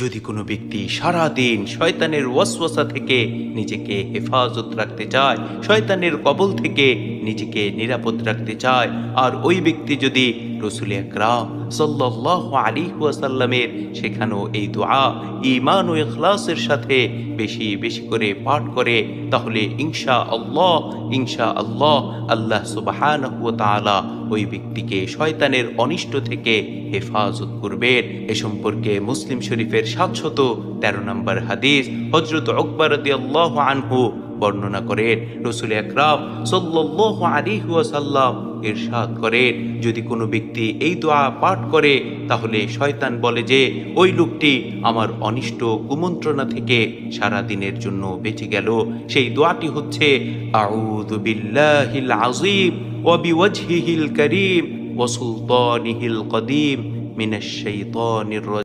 যদি কোনো ব্যক্তি সারা দিন শয়তানের ওয়াসওয়াসা থেকে নিজেকে হেফাজত রাখতে চায়, শয়তানের কবল থেকে নিজেকে নিরাপদ রাখতে চায়, আর ওই ব্যক্তি যদি রসুল আকরাম সাল্লাহ আলী ওয়াসাল্লামের শেখানো এই দোয়া ইমান ও ইখলাসের সাথে বেশি বেশি করে পাঠ করে, তাহলে ইনশা আল্লাহ ইনশা আল্লাহ আল্লাহ তাআলা ওই ব্যক্তিকে শয়তানের অনিষ্ট থেকে হেফাজত করবেন। এ সম্পর্কে মুসলিম শরীফের সাতশত তেরো নম্বর হাদিস হজরত আকবর আনহু বর্ণনা করেন। রসুল আকরাম সাল্লাহ আলিহু ওয়াসাল্লাম ইরশাদ করেন, যদি কোনো ব্যক্তি এই দোয়া পাঠ করে, তাহলে শয়তান বলে যে, ওই লোকটি আমার অনিষ্ট কুমন্ত্রণা থেকে সারা দিনের জন্য বেঁচে গেল। সেই দোয়াটি হচ্ছে, আউযু বিল্লাহিল আযীম। وبوجهه الكريم وسلطانه القديم من الشيطان الرجيم.